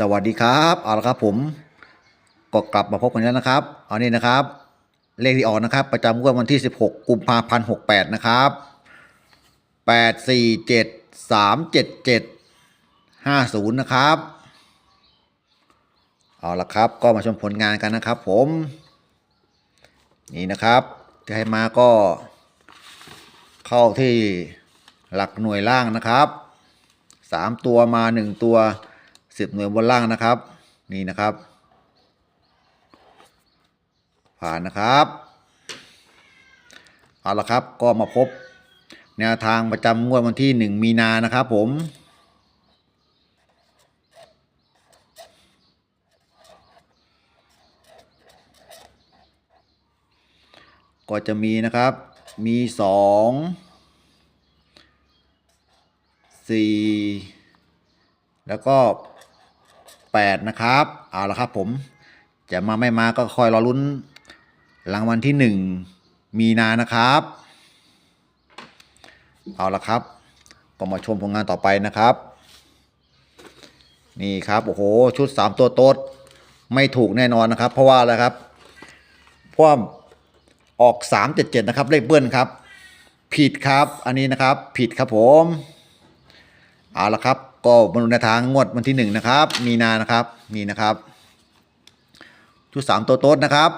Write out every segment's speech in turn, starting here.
สวัสดีครับเอาละครับผมก็กลับมาพบกันแล้วนะครับ เอานี่นะครับ เลขที่ออกนะครับ ประจำงวดวันที่ 16 กุมภาพันธ์68 นะครับ 8 4 7 3 7 7 50 นะครับ เอาละครับ ก็มาชมผลงานกันนะครับ ผม นี่นะครับที่ให้มาก็เข้าที่หลักหน่วยล่างนะครับสามตัวมาหนึ่งตัว สิบหน่วยบนล่างนะครับ นี่นะครับ ผ่านนะครับเอาละครับก็มาพบแนวทางประจำงวดวันที่หนึ่งมีนานะครับผมก็จะมีนะครับ มีสองสี่แล้วก็ แปดนะครับ เอาละครับผม จะมาไม่มาก็คอยรอลุ้นรางวัลที่หนึ่งมีนานะครับ เอาละครับ ก็มาชมผลงานต่อไปนะครับ นี่ครับ โอ้โห ชุดสามตัวโต๊ดไม่ถูกแน่นอนนะครับ เพราะว่าอะไรครับ เพราะว่าออก 377 นะครับ เลขเบิ้ลครับ ผิดครับ อันนี้นะครับ ผิดครับผม เอาละครับ ก็มาดูในทางงวดวันที่1นะครับ มีนานะครับนี่นะครับชุด3ตัวโต๊ดนะครับ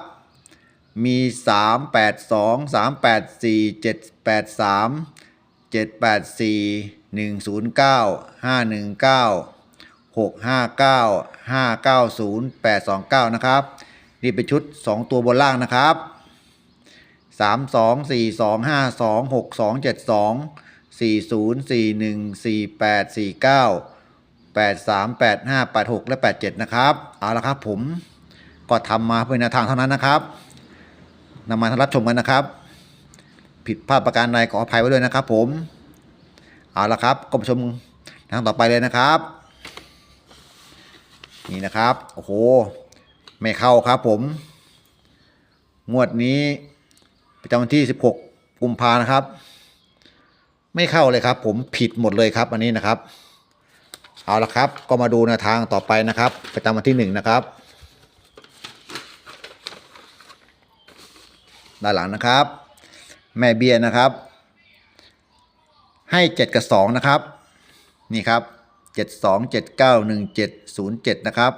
มี3 8 2 3 8 4 7 8 3 7 8 4 1 0 9 5 1 9 6 5 9 5 9 0 8 2 9นะครับ นี่เป็นชุด2ตัวบนล่างนะครับสามสองสี่สองห้าสองหกสองเจ็ดสอง สี่ศูนย์สี่หนึ่งสี่แปดสี่เก้าแปดสามแปดห้าแปดหกและแปดเจ็ดนะครับ เอาละครับผมก็ทำมาเพื่อแนวทางเท่านั้นนะครับนำมารับชมกันนะครับ ผิดพลาดประการใดขออภัยไว้ด้วยนะครับ ผม เอาละครับก็มาชมทางต่อไปเลยนะครับ นี่นะครับ โอ้โห ไม่เข้าครับผม งวดนี้ประจำวันที่ 16 กุมภานะครับ ไม่เข้าเลยครับ ผมผิดหมดเลยครับอันนี้นะครับ เอาละครับก็มาดูแนวทางต่อไปนะครับ ไประจำวันที่1นะครับด้านหลังนะครับ แม่เบียร์นะครับ ให้ 7 กับ 2 นะครับ นี่ครับ 7 2 7 9 1 7 0 7 นะครับ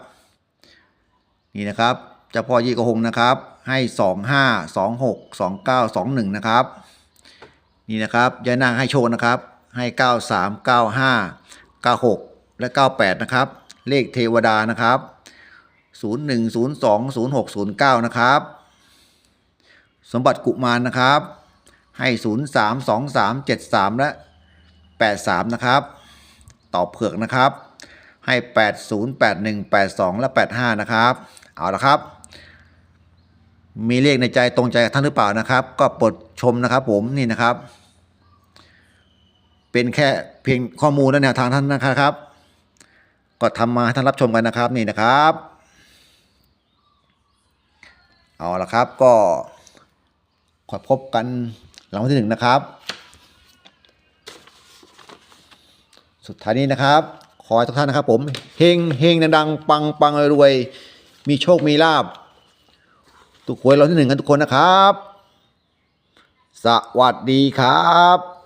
นี่นะครับเจ้าพ่อยี่กระหงนะครับ ให้สองห้าสองหกสองเก้าสองหนึ่งนะครับ นี่นะครับยายนางให้โชว์นะครับ ให้เก้าสามเก้าห้าเก้าหกและเก้าแปดนะครับ เลขเทวดานะครับศูนย์หนึ่งศูนะครับ สมบัติกุมารนะครับ ให้ศูนย์สามสองสามเจ็ดสามและแปดสามนะครับต่อเผือกนะครับ ให้ 80 81 82 และ 85 นะครับ เอาละครับ มีเลขในใจตรงใจกับท่านหรือเปล่านะครับ ก็โปรดชมนะครับ ผมนี่นะครับ เป็นแค่เพียงข้อมูลและแนวทางท่านนะครับ ก็ทำมาให้ท่านรับชมกันนะครับนี่นะครับเอาละครับก็ขอพบกันหลังวันที่หนึ่งนะครับ สุดท้ายนี้นะครับ ขอให้ทุกท่านนะครับผมเฮงเฮงดังๆปังปังรวย มีโชคมีลาบ ทุกคนเราที่หนึ่งกันทุกคนนะครับ สวัสดีครับ